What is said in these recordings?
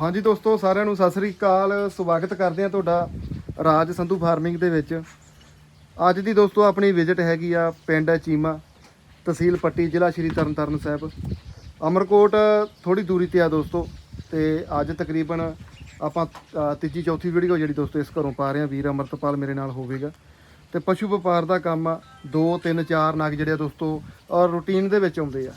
ਹਾਂਜੀ ਦੋਸਤੋ, ਸਾਰਿਆਂ ਨੂੰ ਸਤਿ ਸ੍ਰੀ ਅਕਾਲ। ਸਵਾਗਤ ਕਰਦੇ ਹਾਂ ਤੁਹਾਡਾ ਰਾਜ ਸੰਧੂ ਫਾਰਮਿੰਗ ਦੇ ਵਿੱਚ। ਅੱਜ ਦੀ ਦੋਸਤੋ, ਆਪਣੀ ਵਿਜ਼ਿਟ ਹੈਗੀ ਆ ਪਿੰਡ ਚੀਮਾ, ਤਹਿਸੀਲ ਪੱਟੀ, ਜ਼ਿਲ੍ਹਾ ਸ਼੍ਰੀ ਤਰਨਤਾਰਨ ਸਾਹਿਬ। ਅਮਰਕੋਟ ਥੋੜੀ ਦੂਰੀ ਤੇ ਆ ਦੋਸਤੋ, ਤੇ ਅੱਜ ਤਕਰੀਬਨ ਆਪਾਂ ਤੀਜੀ ਚੌਥੀ ਵੀਡੀਓ ਜਿਹੜੀ ਦੋਸਤੋ ਇਸ ਘਰੋਂ ਪਾ ਰਹੇ ਹਾਂ, ਵੀਰ ਅਮਰਤਪਾਲ ਮੇਰੇ ਨਾਲ ਹੋਵੇਗਾ। ਤੇ ਪਸ਼ੂ ਵਪਾਰ ਦਾ ਕੰਮ ਆ 2 3 4 ਨਗ ਜਿਹੜੇ ਆ ਦੋਸਤੋ ਔਰ ਰੂਟੀਨ ਦੇ ਵਿੱਚ ਆਉਂਦੇ ਆ।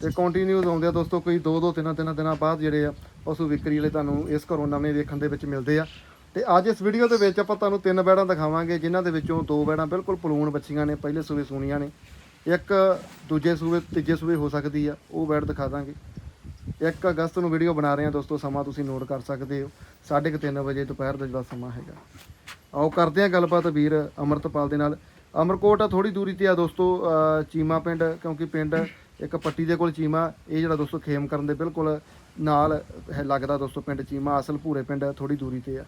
ਤੇ ਕੰਟੀਨਿਊਸ ਆਉਂਦੇ ਆ ਦੋਸਤੋ, ਕੋਈ 2 2 3 3 ਦਿਨਾਂ ਬਾਅਦ ਜਿਹੜੇ ਆ ਪਸ਼ੂ ਵਿਕਰੀ ਵਾਲੇ ਤੁਹਾਨੂੰ ਇਸ ਘਰੋਂ ਨਵੇਂ ਵੇਖਣ ਦੇ ਵਿੱਚ ਮਿਲਦੇ ਆ। ਤੇ ਅੱਜ ਇਸ ਵੀਡੀਓ ਦੇ ਵਿੱਚ ਆਪਾਂ ਤੁਹਾਨੂੰ ਤਿੰਨ ਬੈੜਾਂ ਦਿਖਾਵਾਂਗੇ, ਜਿਨ੍ਹਾਂ ਦੇ ਵਿੱਚੋਂ ਦੋ ਬੈੜਾਂ ਬਿਲਕੁਲ ਪਲੂਣ ਬੱਚੀਆਂ ਨੇ, ਪਹਿਲੇ ਸੂਬੇ ਸੂਣੀਆਂ ਨੇ। ਇੱਕ ਦੂਜੇ ਸੂਬੇ ਤੀਜੇ ਸੂਬੇ ਹੋ ਸਕਦੀ ਆ, ਉਹ ਬੈੜ ਦਿਖਾ ਦਾਂਗੇ। 1 ਅਗਸਤ ਨੂੰ ਵੀਡੀਓ ਬਣਾ ਰਹੇ ਹਾਂ ਦੋਸਤੋ, ਸਮਾਂ ਤੁਸੀਂ ਨੋਟ ਕਰ ਸਕਦੇ ਹੋ। 3:30 ਵਜੇ ਦੁਪਹਿਰ ਦਾ ਜਿਹੜਾ ਸਮਾਂ ਹੈਗਾ। ਆਓ ਕਰਦੇ ਹਾਂ ਗੱਲਬਾਤ ਵੀਰ ਅਮਰਤਪਾਲ ਦੇ ਨਾਲ। ਅਮਰਕੋਟ ਆ ਥੋੜੀ ਦੂਰੀ ਤੇ ਆ ਦੋਸਤੋ ਚੀਮਾ ਪਿੰਡ, ਕਿਉਂਕਿ ਪਿੰਡ ਇੱਕ ਪੱਟੀ ਦੇ ਕੋਲ ਚੀਮਾ ਇਹ ਜਿਹੜਾ ਦੋਸਤੋ ਖੇਮ ਕਰਨ ਦੇ ਬਿਲਕੁਲ ਨਾਲ ਲੱਗਦਾ ਦੋਸਤੋ ਪਿੰਡ ਚੀਮਾ ਅਸਲ ਭੂਰੇ ਪਿੰਡ ਥੋੜੀ ਦੂਰੀ ਤੇ ਆ।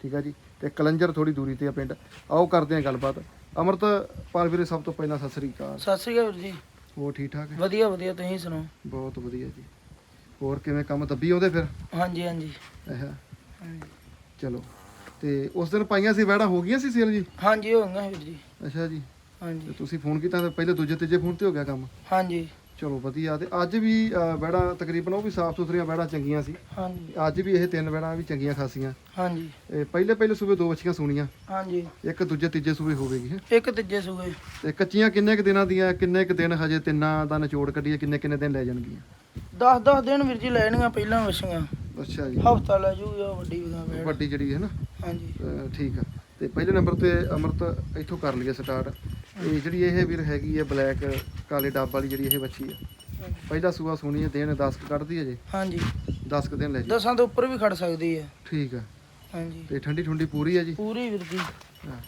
ਠੀਕ ਆ ਜੀ? ਤੇ ਕਲੰਜਰ ਥੋੜੀ ਦੂਰੀ ਤੇ ਆ ਪਿੰਡ। ਆਓ ਕਰਦੇ ਹਾਂ ਗੱਲਬਾਤ। ਅਮਰਤਪਾਲ ਵੀਰੇ ਸਭ ਤੋਂ ਪਹਿਲਾਂ ਸਤਿ ਸ੍ਰੀ ਅਕਾਲ। ਸਤਿ ਸ਼੍ਰੀ ਅਕਾਲ ਜੀ। ਹੋਰ ਠੀਕ ਠਾਕ ਹੈ? ਵਧੀਆ ਵਧੀਆ ਤੁਸੀਂ ਸੁਣਾਓ? ਬਹੁਤ ਵਧੀਆ ਜੀ। ਹੋਰ ਕਿਵੇਂ ਕੰਮ ਦੱਬੀ ਆਉਂਦੇ ਫਿਰ? ਹਾਂਜੀ ਹਾਂਜੀ। ਹਾਂਜੀ। ਚਲੋ। ਤੇ ਉਸ ਦਿਨ ਪਾਈਆਂ ਸੀ ਵੈੜਾ ਹੋ ਗਈਆਂ ਸੀ ਸੇਲ ਜੀ? ਹਾਂਜੀ ਹੋ ਗਿਆ ਵੀਰ ਜੀ। ਅੱਛਾ ਜੀ। ਤੇ ਹਾਂਜੀ ਤੁਸੀਂ ਫੋਨ ਕੀਤਾ ਤਾਂ ਪਹਿਲੇ ਦੂਜੇ ਤੀਜੇ ਫੋਨ ਤੇ ਹੋ ਗਿਆ ਕੰਮ? ਹਾਂਜੀ। ਚਲੋ ਵਧੀਆ ਤੇ ਅੱਜ ਵੀ ਵੈੜਾਂ ਤਕਰੀਬਨ ਉਹ ਵੀ ਸਾਫ਼ ਸੁਥਰੀਆਂ ਵੈੜਾਂ ਚੰਗੀਆਂ ਸੀ। ਹਾਂਜੀ। ਅੱਜ ਵੀ ਇਹ ਤਿੰਨ ਵੈੜਾਂ ਵੀ ਚੰਗੀਆਂ ਖਾਸੀਆਂ। ਹਾਂਜੀ। ਇਹ ਪਹਿਲੇ ਪਹਿਲੇ ਸੂਬੇ ਦੋ ਬੱਚੀਆਂ ਸੂਣੀਆਂ। ਹਾਂਜੀ। ਇੱਕ ਦੂਜੇ ਤੀਜੇ ਸੂਬੇ ਹੋਵੇਗੀ ਹੈਂ। ਇੱਕ ਤੀਜੇ ਸੂਏ ਤੇ ਕੱਚੀਆਂ ਕਿੰਨੇ ਕੁ ਦਿਨਾਂ ਦੀਆਂ ਕਿੰਨੇ ਕੁ ਦਿਨ ਹਜੇ ਤਿੰਨਾਂ ਦਾ ਨਿਚੋੜ ਕੱਢੀਏ ਕਿੰਨੇ ਕਿੰਨੇ ਦਿਨ ਲੈ ਜਾਣਗੀਆਂ? 10 10 ਦਿਨ ਵੀਰ ਜੀ ਲੈਣੀਆਂ ਪਹਿਲਾਂ ਵਛੀਆਂ। ਅੱਛਾ ਜੀ। ਹਫਤਾ ਲੈ ਜੂਗੀ ਉਹ ਵੱਡੀ ਵਗਾ ਬੈਠ ਵੱਡੀ ਜਿਹੜੀ ਹੈ ਨਾ? ਹਾਂਜੀ। ਠੀਕ ਆ। ਤੇ ਪਹਿਲੇ ਨੰਬਰ ਤੇ ਅਮਰਤ ਇੱਥੋਂ ਕਰ ਲਈਏ ਸਟਾਰਟ ਇਹ ਜਿਹੜੀ ਇਹ ਵੀਰ ਹੈਗੀ ਹੈ ਬਲੈਕ ਕਾਲੇ ਡੱਬ ਵਾਲੀ ਜਿਹੜੀ ਇਹ ਬੱਚੀ ਆ ਪਹਿਲਾ ਸੂਆ ਸੋਣੀ ਹੈ ਦਿਨ 10 ਕੁ ਕੱਢਦੀ ਹੈ ਜੇ? ਹਾਂਜੀ। 10 ਕੁ ਦਿਨ ਲੈ ਜੀ। ਦਸਾਂ ਤੋਂ ਉੱਪਰ ਵੀ ਖੜ ਸਕਦੀ ਹੈ ਠੀਕ ਆ। ਹਾਂਜੀ। ਤੇ ਠੰਡੀ ਠੁੰਡੀ ਪੂਰੀ ਹੈ ਜੀ? ਪੂਰੀ ਵੀਰ ਜੀ। ਹਾਂ।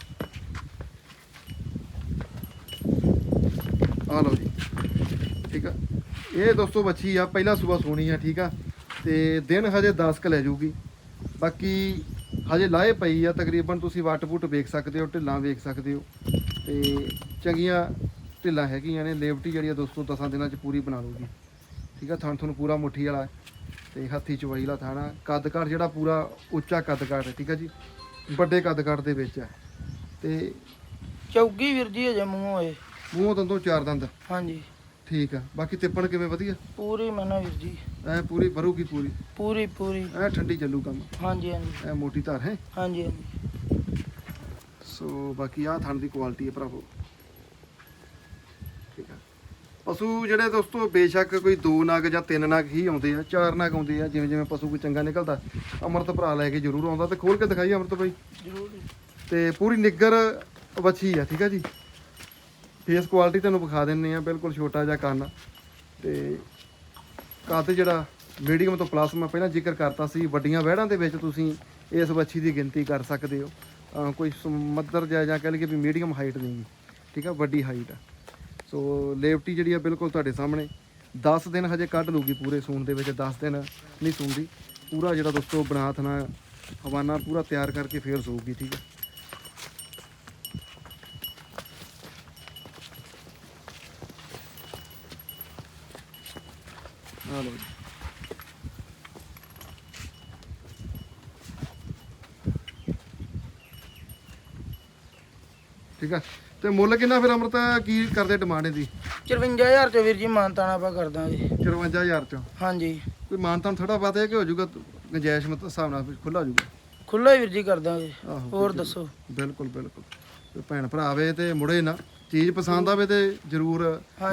ਆ ਲਓ ਜੀ। ਠੀਕ ਆ। ਇਹ ਦੋਸਤੋ ਬੱਚੀ ਆ ਪਹਿਲਾ ਸੂਆ ਸੋਣੀ ਆ ਠੀਕ ਆ। ਤੇ ਦਿਨ ਹਜੇ 10 ਕ ਲੈ ਜਾਊਗੀ ਬਾਕੀ ਹਜੇ ਲਾਏ ਪਈ ਆ ਤਕਰੀਬਨ ਤੁਸੀਂ ਵੱਟ ਵੁੱਟ ਵੇਖ ਸਕਦੇ ਹੋ ਢਿੱਲਾਂ ਵੇਖ ਸਕਦੇ ਹੋ। ਤੇ ਚੰਗੀਆਂ ਢਿੱਲਾਂ ਹੈਗੀਆਂ ਨੇ ਲੇਵਟੀ ਜਿਹੜੀ ਆ ਦੋਸਤੋ 10 ਦਿਨਾਂ ਚ ਪੂਰੀ ਬਣਾ ਲਊਗੀ। ਠੀਕ ਆ ਥਣ ਤੁਹਾਨੂੰ ਪੂਰਾ ਮੁੱਠੀ ਵਾਲਾ ਤੇ ਹੱਥੀ ਚਵਾਈ ਵਾਲਾ ਥਾਣਾ ਕੱਦ ਕਾਠ ਜਿਹੜਾ ਪੂਰਾ ਉੱਚਾ ਕੱਦ ਕਾਠ ਹੈ ਠੀਕ ਆ ਜੀ? ਵੱਡੇ ਕੱਦ ਕਾਠ ਦੇ ਵਿੱਚ ਹੈ। ਤੇ ਚੌਗੀ ਵੀਰ ਜੀ ਅਜੇ ਮੂੰਹ ਹੋਏ ਮੂੰਹੋਂ ਦੰਦੋਂ ਚਾਰ ਦੰਦ। ਹਾਂਜੀ। ਠੀਕ ਆ ਬਾਕੀ ਤਿੱਪਣ ਕਿਵੇਂ ਵਧੀਆ? ਪੂਰੀ ਮਨਾ ਵੀਰ ਜੀ। ਐ ਪੂਰੀ ਭਰੂਗੀ ਪੂਰੀ। ਪੂਰੀ ਪੂਰੀ। ਐ ਠੰਡੀ ਚੱਲੂ ਕੰਮ। ਹਾਂਜੀ ਹਾਂਜੀ। ਐ ਮੋਟੀ ਧਾਰ ਹੈ? ਹਾਂਜੀ ਹਾਂਜੀ। ਸੋ ਬਾਕੀ ਆ ਥਣ ਦੀ ਕੁਆਲਿਟੀ ਹੈ ਭਰਾਵੋ। ਠੀਕ ਆ। ਪਸ਼ੂ ਜਿਹੜੇ ਦੋਸਤੋ ਬੇਸ਼ੱਕ ਕੋਈ ਦੋ ਨਗ ਜਾਂ ਤਿੰਨ ਨਗ ਹੀ ਆਉਂਦੇ ਆ ਚਾਰ ਨਗ ਆਉਂਦੇ ਆ ਜਿਵੇਂ ਜਿਵੇਂ ਪਸ਼ੂ ਕੋਈ ਚੰਗਾ ਨਿਕਲਦਾ ਅਮਰਤ ਭਰਾ ਲੈ ਕੇ ਜ਼ਰੂਰ ਆਉਂਦਾ। ਤੇ ਖੋਲ ਕੇ ਦਿਖਾਈ ਅਮਰਤ ਬਾਈ। ਜ਼ਰੂਰ ਤੇ ਪੂਰੀ ਨਿੱਗਰ ਵੱਛੀ ਆ ਠੀਕ ਆ ਜੀ। ਫੇਸ ਕੁਆਲਿਟੀ ਤੁਹਾਨੂੰ ਵਿਖਾ ਦਿੰਨੇ ਆ ਬਿਲਕੁਲ ਛੋਟਾ ਜਿਹਾ ਕੰਨ। ਤੇ ਕੱਦ ਜਿਹੜਾ ਮੀਡੀਅਮ ਤੋਂ ਪਲੱਸ ਮੈਂ ਪਹਿਲਾਂ ਜ਼ਿਕਰ ਕਰਤਾ ਸੀ, ਵੱਡੀਆਂ ਵਹਿੜਾਂ ਦੇ ਵਿੱਚ ਤੁਸੀਂ ਇਸ ਵੱਛੀ ਦੀ ਗਿਣਤੀ ਕਰ ਸਕਦੇ ਹੋ। ਅਹ ਕੋਈ ਮੱਧਰ ਜਾਂ ਜਾਂ ਕਹਿ ਲਈਏ ਵੀ ਮੀਡੀਅਮ ਹਾਈਟ ਨਹੀਂ ਠੀਕ ਆ, ਵੱਡੀ ਹਾਈਟ ਆ। ਸੋ ਲੇਵਟੀ ਜਿਹੜੀ ਆ ਬਿਲਕੁਲ ਤੁਹਾਡੇ ਸਾਹਮਣੇ। 10 ਦਿਨ ਹਜੇ ਕੱਢ ਲੂਗੀ ਪੂਰੇ ਸੂਣ ਦੇ ਵਿੱਚ 10 ਦਿਨ ਨਹੀਂ ਸੂਣਦੀ। ਪੂਰਾ ਜਿਹੜਾ ਦੋਸਤੋ ਬਣਾ ਥਣਾ ਹਵਾਨਾ ਪੂਰਾ ਤਿਆਰ ਕਰਕੇ ਫੇਰ ਸੂਗੀ ਠੀਕ ਆ। ਆ ਲਓ ਜੀ ਠੀਕ ਆ। ਤੇ ਮੁੱਲ ਕਿੰਨਾ ਫਿਰ ਅਮਰਤਾ? ਕੀ ਕਰਦੇ ਡਿਮਾਂਡ ਇਹਦੀ 54000 ਚ ਵੀਰ ਜੀ ਮਾਨਤਾਣਾ ਆਪਾਂ ਕਰ ਦਾਂਗੇ 54000 ਚ? ਹਾਂਜੀ। ਕੋਈ ਮਾਨਤਾਨ ਥੋੜਾ ਬਾਤ ਹੈ ਕਿ ਹੋ ਜਾਊਗਾ? ਗੰਜਾਇਸ਼ ਮਤ ਹਿਸਾਬ ਨਾਲ ਖੁੱਲਾ ਹੋ ਜਾਊਗਾ। ਖੁੱਲਾ ਹੀ ਵੀਰ ਜੀ ਕਰ ਦਾਂਗੇ ਆਹੋ ਹੋਰ ਦੱਸੋ? ਬਿਲਕੁਲ ਬਿਲਕੁਲ। ਤੇ ਭੈਣ ਭਰਾ ਆਵੇ ਤੇ ਮੁੜੇ ਨਾ। ਚੀਜ਼ ਪਸੰਦ ਆਵੇ ਤੇ ਜ਼ਰੂਰ।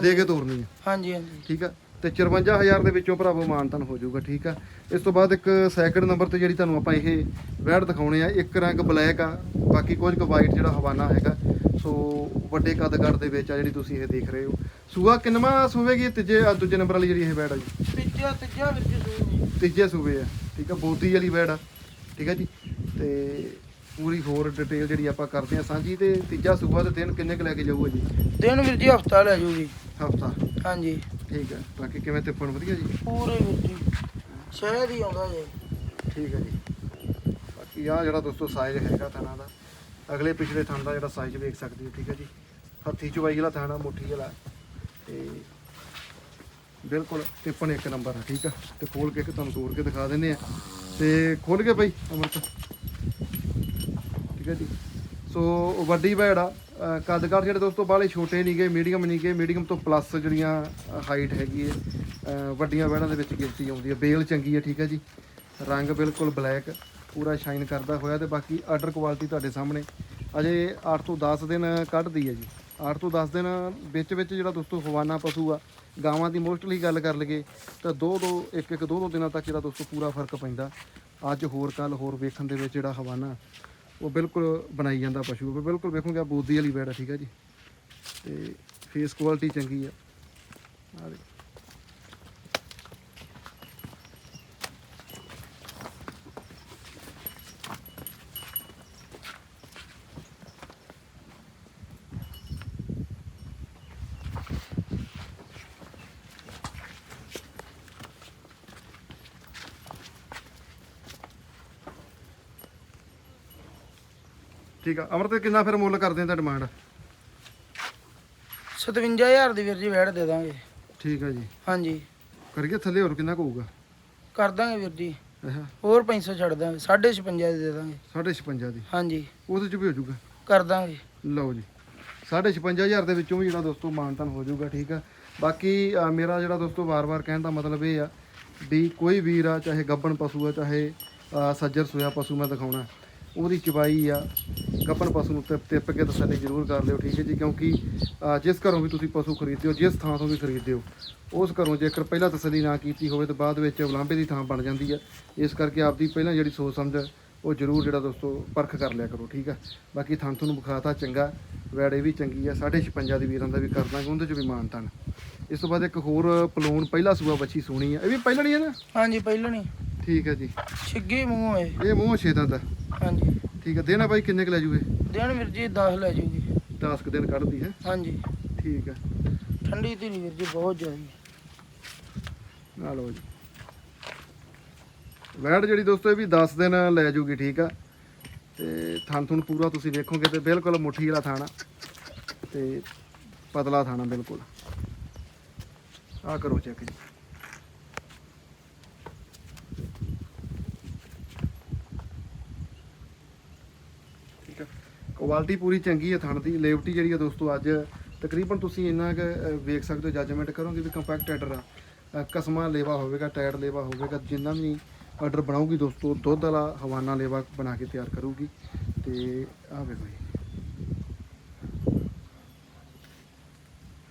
ਦੇ ਕੇ ਤੋਰਨੀ ਹੈ। ਹਾਂਜੀ ਹਾਂਜੀ। ਠੀਕ ਆ। ਤੇ 54000 ਦੇ ਵਿੱਚੋਂ ਭਰਾਵੋ ਮਾਨਤਨ ਹੋ ਜਾਊਗਾ ਠੀਕ ਆ? ਇਸ ਤੋਂ ਬਾਅਦ ਇੱਕ ਸੈਕਿੰਡ ਨੰਬਰ ਤੇ ਜਿਹੜੀ ਤੁਹਾਨੂੰ ਆਪਾਂ ਇਹ ਵੈੜ ਦਿਖਾਉਣੇ ਆ ਇੱਕ ਰੰਗ ਬਲੈਕ ਆ ਬਾਕੀ ਕੁਝ ਕੁ ਵਾਈਟ ਜਿਹੜਾ ਹਵਾਨਾ ਹੈਗਾ। ਸੋ ਵੱਡੇ ਕੱਦ-ਕੱਦ ਦੇ ਵਿੱਚ ਆ ਜਿਹੜੀ ਤੁਸੀਂ ਇਹ ਦੇਖ ਰਹੇ ਹੋ। ਸੂਆ ਕਿੰਨਵਾਂ ਸੂਵੇਗੀ ਤੀਜੇ ਆ ਦੂਜੇ ਨੰਬਰ ਵਾਲੀ ਜਿਹੜੀ ਇਹ ਵੈੜ ਆ ਜੀ? ਤੀਜਾ ਤੀਜਾ ਸੂਬੇ ਆ ਠੀਕ ਆ ਬੋਦੀ ਵਾਲੀ ਵੈੜ ਆ ਠੀਕ ਆ ਜੀ? ਤੇ ਪੂਰੀ ਹੋਰ ਡਿਟੇਲ ਜਿਹੜੀ ਆਪਾਂ ਕਰਦੇ ਆ ਸਾਂਝੀ ਤੇ ਤੀਜਾ ਸੂਬਾ ਤੇ ਦਿਨ ਕਿੰਨੇ ਕੁ ਲੈ ਕੇ ਜਾਊਗਾ ਜੀ? ਦਿਨ ਵੀਰ ਜੀ ਹਫਤਾ ਲੈ ਜੂਗੀ ਹਫਤਾ। ਹਾਂਜੀ। ਠੀਕ ਆ ਬਾਕੀ ਕਿਵੇਂ ਤੇ ਵਧੀਆ ਜੀ? ਪੂਰੇ ਵੀਰ ਜੀ ਸ਼ਹਿਦ ਹੀ ਆਉਂਦਾ ਜੇ। ਠੀਕ ਹੈ ਜੀ। ਬਾਕੀ ਆ ਜਿਹੜਾ ਦੋਸਤੋ ਸਾਈਜ਼ ਹੈਗਾ ਥਾਣਾ ਦਾ ਅਗਲੇ ਪਿਛਲੇ ਥਾਂ ਦਾ ਜਿਹੜਾ ਸਾਈਜ਼ ਵੇਖ ਸਕਦੇ ਹੋ ਠੀਕ ਹੈ ਜੀ। ਹੱਥੀ ਚਵਾਈ ਵਾਲਾ ਥਾਣਾ ਮੁੱਠੀ ਵਾਲਾ। ਤੇ ਬਿਲਕੁਲ ਟਿੱਪਣ ਇੱਕ ਨੰਬਰ ਆ ਠੀਕ ਆ। ਤੇ ਖੋਲ ਕੇ ਇੱਕ ਤੁਹਾਨੂੰ ਤੋੜ ਕੇ ਦਿਖਾ ਦਿੰਦੇ ਆ। ਤੇ ਖੋਲ ਕੇ ਬਈ ਅਮਰਤ? ਠੀਕ ਹੈ ਜੀ। ਸੋ ਵੱਡੀ ਭੈੜ ਆ ਕੱਦ ਕਾਠ ਜਿਹੜੇ ਦੋਸਤੋ ਬਾਹਲੇ ਛੋਟੇ ਨਹੀਂ ਗਏ ਮੀਡੀਅਮ ਨਹੀਂ ਗਏ ਮੀਡੀਅਮ ਤੋਂ ਪਲੱਸ ਜਿਹੜੀਆਂ ਹਾਈਟ ਹੈਗੀ ਹੈ ਵੱਡੀਆਂ ਭੈੜਾਂ ਦੇ ਵਿੱਚ ਗਿਣਤੀ ਆਉਂਦੀ ਹੈ। ਬੇਲ ਚੰਗੀ ਹੈ, ਠੀਕ ਹੈ ਜੀ। ਰੰਗ ਬਿਲਕੁਲ ਬਲੈਕ ਪੂਰਾ ਸ਼ਾਈਨ ਕਰਦਾ ਹੋਇਆ ਤੇ ਬਾਕੀ ਆਰਡਰ ਕੁਆਲਿਟੀ ਤੁਹਾਡੇ ਸਾਹਮਣੇ। ਅਜੇ 8 ਤੋਂ 10 ਦਿਨ ਕੱਢਦੀ ਹੈ ਜੀ। 8 ਤੋਂ 10 ਦਿਨ ਵਿੱਚ ਵਿੱਚ ਜਿਹੜਾ ਦੋਸਤੋ ਹਵਾਨਾ ਪਸ਼ੂ ਆ, ਗਾਵਾਂ ਦੀ ਮੋਸਟਲੀ ਗੱਲ ਕਰ ਲਈਏ, ਤਾਂ ਦੋ ਦੋ, ਇੱਕ ਇੱਕ ਦੋ ਦੋ ਦਿਨਾਂ ਤੱਕ ਜਿਹੜਾ ਦੋਸਤੋ ਪੂਰਾ ਫ਼ਰਕ ਪੈਂਦਾ। ਅੱਜ ਹੋਰ ਕੱਲ ਹੋਰ ਵੇਖਣ ਦੇ ਵਿੱਚ ਜਿਹੜਾ ਹਵਾਨਾ ਉਹ ਬਿਲਕੁਲ ਬਣਾਈ ਜਾਂਦਾ ਪਸ਼ੂ। ਉਹ ਬਿਲਕੁਲ ਵੇਖੋਗੇ ਆ ਬੋਦੀ ਵਾਲੀ ਬੈੜ ਆ, ਠੀਕ ਹੈ ਜੀ। ਤੇ ਫੇਸ ਕੁਆਲਿਟੀ ਚੰਗੀ ਆ। ਆਹ ਦੇਖੋ। ਠੀਕ ਆ। ਅਮਰ ਤੇ ਕਿੰਨਾ ਫਿਰ ਮੁੱਲ ਕਰਦੇ ਆ ਤਾਂ ਡਿਮਾਂਡ? 57000 ਦੀ ਵੀਰ ਜੀ ਵੈੜ ਦੇ ਦਾਂਗੇ। ਠੀਕ ਆ ਜੀ। ਹਾਂਜੀ। ਕਰੀਏ ਥੱਲੇ ਹੋਰ ਕਿੰਨਾ ਕੁ ਹੋਊਗਾ? ਕਰ ਦਾਂਗੇ ਵੀਰ ਜੀ। ਆਹਾ ਹੋਰ 500 ਛੱਡ ਦਾਂਗੇ 55 ਦੀ ਦੇ ਦਾਂਗੇ। 56 ਦੀ? ਹਾਂਜੀ। ਉਹਦੇ ਚ ਵੀ ਹੋ ਜਾਊਗਾ? ਕਰ ਦਾਂਗੇ। ਲਓ ਜੀ। 55500 ਦੇ ਵਿੱਚੋਂ ਵੀ ਜਿਹੜਾ ਦੋਸਤੋ ਮਾਨਤਨ ਹੋ ਜਾਊਗਾ ਠੀਕ ਆ। ਬਾਕੀ ਮੇਰਾ ਜਿਹੜਾ ਦੋਸਤੋ ਵਾਰ-ਵਾਰ ਕਹਿਣ ਦਾ ਮਤਲਬ ਇਹ ਆ ਵੀ ਕੋਈ ਵੀਰ ਆ ਚਾਹੇ ਗੱਬਣ ਪਸ਼ੂ ਆ ਚਾਹੇ ਸੱਜਰ ਸੋਇਆ ਪਸ਼ੂ ਮੈਂ ਦਿਖਾਉਣਾ ਉਹਦੀ ਚਵਾਈ ਆ ਗੱਬਣ ਪਸ਼ੂ ਨੂੰ ਟਿਪ ਟਿਪ ਕੇ ਤਸੱਲੀ ਜ਼ਰੂਰ ਕਰ ਲਿਓ ਠੀਕ ਹੈ ਜੀ? ਕਿਉਂਕਿ ਜਿਸ ਘਰੋਂ ਵੀ ਤੁਸੀਂ ਪਸ਼ੂ ਖਰੀਦਦੇ ਹੋ ਜਿਸ ਥਾਂ ਤੋਂ ਵੀ ਖਰੀਦਦੇ ਹੋ ਉਸ ਘਰੋਂ ਜੇਕਰ ਪਹਿਲਾਂ ਤਸੱਲੀ ਨਾ ਕੀਤੀ ਹੋਵੇ ਤਾਂ ਬਾਅਦ ਵਿੱਚ ਉਲਾਂਭੇ ਦੀ ਥਾਂ ਬਣ ਜਾਂਦੀ ਹੈ। ਇਸ ਕਰਕੇ ਆਪਦੀ ਪਹਿਲਾਂ ਜਿਹੜੀ ਸੋਚ ਸਮਝ ਹੈ, ਉਹ ਜ਼ਰੂਰ ਜਿਹੜਾ ਦੋਸਤੋ ਪਰਖ ਕਰ ਲਿਆ ਕਰੋ ਠੀਕ ਆ ਬਾਕੀ ਥਾਂ ਤੁਹਾਨੂੰ ਵਿਖਾਤਾ ਚੰਗਾ ਵੈੜੇ ਵੀ ਚੰਗੀ ਆ 56 ਦੀ ਵੀਰਾਂ ਦਾ ਵੀ ਕਰ ਦਾਂਗੇ ਉਹਦੇ ਚ ਵੀ ਮਾਨਤਾਂ ਇਸ ਤੋਂ ਬਾਅਦ ਇੱਕ ਹੋਰ ਪਲੂਣ ਪਹਿਲਾ ਸੂਆ ਬੱਚੀ ਸੋਹਣੀ ਆ ਇਹ ਵੀ ਪਹਿਲਣੀ ਹੈ ਨਾ? ਹਾਂਜੀ ਪਹਿਲਾਂ ਨਹੀਂ ਠੀਕ ਹੈ ਜੀ। ਛਿੱਗੀ ਮੂੰਹ ਹੈ। ਇਹ ਮੂੰਹ ਛੇਦਾਂ ਦਾ ਹਾਂਜੀ। ਠੀਕ ਹੈ ਦੇਣਾ ਬਾਈ ਕਿੰਨੇ ਕੁ ਲੈ ਜੂਗੇ? ਦੇਣ ਵੀਰ ਜੀ 10 ਲੈ ਜੂਗੀ। 10 ਕੁ ਦਿਨ ਕੱਢਦੀ ਹੈ। ਹਾਂਜੀ। ਠੀਕ ਹੈ ਠੰਡੀ ਧੀਰੀ ਵੀਰ ਜੀ ਬਹੁਤ ਜ਼ਿਆਦਾ ਆ ਲਓ ਜੀ। ਵੈੜ ਜਿਹੜੀ ਦੋਸਤੋ ਇਹ ਵੀ 10 ਦਿਨ ਲੈ ਜੂਗੀ ਠੀਕ ਆ। ਤੇ ਥਣ ਥੁਣ ਪੂਰਾ ਤੁਸੀਂ ਵੇਖੋਗੇ ਤੇ ਬਿਲਕੁਲ ਮੁੱਠੀ ਵਾਲਾ ਥਾਣਾ ਤੇ ਪਤਲਾ ਥਾਣਾ ਬਿਲਕੁਲ। ਆ ਕਰੋ ਚੈੱਕ ਜੀ। ਕੁਆਲਿਟੀ ਪੂਰੀ ਚੰਗੀ ਹੈ ਥਣ ਦੀ ਲੇਵਟੀ ਜਿਹੜੀ ਆ ਦੋਸਤੋ ਅੱਜ ਤਕਰੀਬਨ ਤੁਸੀਂ ਇੰਨਾ ਕੁ ਵੇਖ ਸਕਦੇ ਹੋ ਜੱਜਮੈਂਟ ਕਰੋਗੇ ਵੀ ਕੰਪੈਕਟ ਐਡਰ ਆ। ਕਸਮਾ ਲੇਵਾ ਹੋਵੇਗਾ ਟਾਇਰ ਲੇਵਾ ਹੋਵੇਗਾ ਜਿੰਨਾ ਵੀ ਆਰਡਰ ਬਣਾਉਗੀ ਦੋਸਤੋ ਦੁੱਧ ਵਾਲਾ ਹਵਾਨਾ ਲੇਵਾ ਬਣਾ ਕੇ ਤਿਆਰ ਕਰੂਗੀ। ਤੇ ਆ ਵੇਖੋ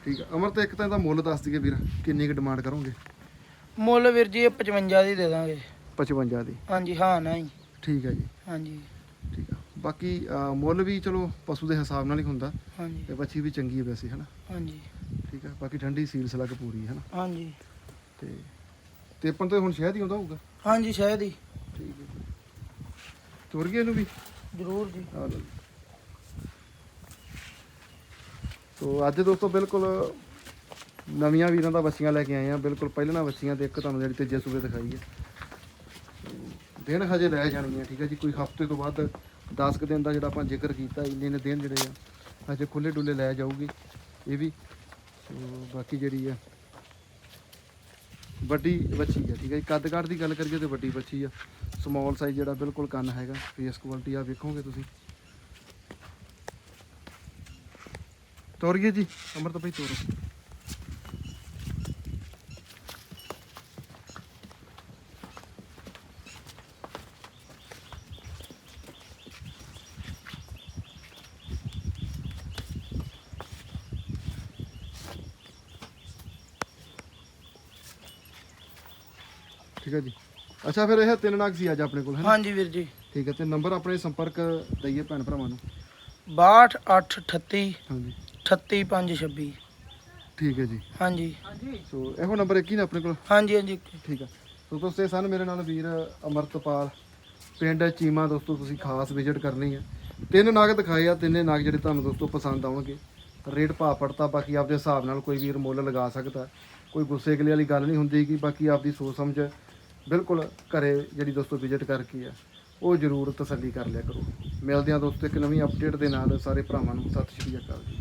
ਠੀਕ ਆ ਅਮਰ ਤੇ ਇੱਕ ਤਾਂ ਇਹਦਾ ਮੁੱਲ ਦੱਸ ਦਈਏ ਵੀਰ ਕਿੰਨੀ ਕੁ ਡਿਮਾਂਡ ਕਰੋਗੇ? ਮੁੱਲ ਵੀਰ ਜੀ ਇਹ 55 ਦੀ ਦੇ ਦਾਂਗੇ। 55 ਦੀ। ਹਾਂਜੀ ਹਾਂ ਨਹੀਂ। ਠੀਕ ਹੈ ਜੀ। ਹਾਂਜੀ। ਬਾਕੀ ਮੁੱਲ ਵੀ ਚਲੋ ਪਸ਼ੂ ਦੇ ਹਿਸਾਬ ਨਾਲ ਹੀ ਹੁੰਦਾ। ਹਾਂਜੀ। ਤੇ ਬੱਚੀ ਵੀ ਚੰਗੀ ਹੈ ਵੈਸੇ ਹਨਾ? ਹਾਂਜੀ। ਠੀਕ ਆ ਬਾਕੀ ਠੰਡੀ ਸੀਲ ਸਲੱਗ ਪੂਰੀ ਹੈ ਹਨਾ? ਹਾਂਜੀ। ਤੇ ਤੇਪਨ ਤੇ ਹੁਣ ਸ਼ਹਿਦ ਹੀ ਆਉਂਦਾ ਹੋਊਗਾ? ਹਾਂਜੀ ਸ਼ਾਇਦ ਹੀ। ਠੀਕ ਹੈ ਤੁਰ ਗਏ ਇਹਨੂੰ ਵੀ? ਜ਼ਰੂਰ ਜੀ। ਆ ਲਓ ਸੋ ਅੱਜ ਦੋਸਤੋ ਬਿਲਕੁਲ ਨਵੀਆਂ ਵੀਰਾਂ ਦਾ ਬੱਚੀਆਂ ਲੈ ਕੇ ਆਏ ਆ। ਬਿਲਕੁਲ ਪਹਿਲਾਂ ਬੱਚੀਆਂ ਤੇ ਇੱਕ ਤੁਹਾਨੂੰ ਜਿਹੜੀ ਤੀਜੇ ਸੂਬੇ ਦਿਖਾਈ ਹੈ ਦਿਨ ਹਜੇ ਲੈ ਜਾਣਗੀਆਂ ਠੀਕ ਹੈ ਜੀ। ਕੋਈ ਹਫ਼ਤੇ ਤੋਂ ਬਾਅਦ 10 ਕੁ ਦਿਨ ਦਾ ਜਿਹੜਾ ਆਪਾਂ ਜ਼ਿਕਰ ਕੀਤਾ, ਇੰਨੇ ਨੇ ਦਿਨ ਜਿਹੜੇ ਆ, ਹਜੇ ਖੁੱਲੇ ਡੁੱਲੇ ਲੈ ਜਾਊਗੀ, ਇਹ ਵੀ। ਬਾਕੀ ਜਿਹੜੀ ਆ, ਵੱਡੀ ਬੱਚੀ ਆ, ਠੀਕ ਹੈ ਜੀ। ਕੱਦ ਕਾਠ ਦੀ ਗੱਲ ਕਰੀਏ ਤੇ ਵੱਡੀ ਬੱਚੀ ਆ। ਸਮਾਲ ਸਾਈਜ਼ ਜਿਹੜਾ ਬਿਲਕੁਲ ਕੰਨ ਹੈਗਾ ਫੇਸ ਕੁਆਲਿਟੀ ਆ, ਵੇਖੋਗੇ ਤੁਸੀਂ। ਤੋਰੀਏ ਜੀ, ਅਮਰਤ ਭਾਈ ਤੋਰੋ। ਠੀਕ ਹੈ ਜੀ। ਅੱਛਾ ਫਿਰ ਇਹ ਤਿੰਨ ਨਾਗ ਸੀ ਅੱਜ ਆਪਣੇ ਕੋਲ ਹੈ ਹਾਂਜੀ ਵੀਰ ਜੀ। ਠੀਕ ਹੈ ਤੇ ਨੰਬਰ ਆਪਣੇ ਸੰਪਰਕ ਦਈਏ ਭੈਣ ਭਰਾਵਾਂ ਨੂੰ। 6238 ਹਾਂਜੀ। 38526 ਠੀਕ ਹੈ ਜੀ। ਹਾਂਜੀ। ਸੋ ਇਹੋ ਨੰਬਰ ਇੱਕ ਹੀ ਨਾ ਆਪਣੇ ਕੋਲ? ਹਾਂਜੀ ਹਾਂਜੀ। ਠੀਕ ਆ ਸੋ ਦੋਸਤੋ ਇਹ ਸਨ ਮੇਰੇ ਨਾਲ ਵੀਰ ਅਮਰਤਪਾਲ। ਪਿੰਡ ਚੀਮਾ ਦੋਸਤੋ ਤੁਸੀਂ ਖਾਸ ਵਿਜ਼ਿਟ ਕਰਨੀ ਹੈ। ਤਿੰਨ ਨਾਗ ਦਿਖਾਏ ਆ ਤਿੰਨੇ ਨਾਗ ਜਿਹੜੇ ਤੁਹਾਨੂੰ ਦੋਸਤੋ ਪਸੰਦ ਆਉਣਗੇ। ਰੇਟ ਭਾਅ ਪੜਤਾ ਬਾਕੀ ਆਪਦੇ ਹਿਸਾਬ ਨਾਲ ਕੋਈ ਵੀਰ ਮੁੱਲ ਲਗਾ ਸਕਦਾ। ਕੋਈ ਗੁੱਸੇ ਗਲੇ ਵਾਲੀ ਗੱਲ ਨਹੀਂ ਹੁੰਦੀ ਕਿ ਬਾਕੀ ਆਪਦੀ ਸੋਚ ਸਮਝ ਬਿਲਕੁਲ ਘਰੇ ਜਿਹੜੀ ਦੋਸਤੋ ਵਿਜ਼ਿਟ ਕਰਕੇ ਆ, ਉਹ ਜ਼ਰੂਰ ਤਸੱਲੀ ਕਰ ਲਿਆ ਕਰੋ। ਮਿਲਦੇ ਆ ਦੋਸਤੋ ਇੱਕ ਨਵੀਂ ਅਪਡੇਟ ਦੇ ਨਾਲ, ਸਾਰੇ ਭਰਾਵਾਂ ਨੂੰ ਸਤਿ ਸ਼੍ਰੀ ਅਕਾਲ ਜੀ।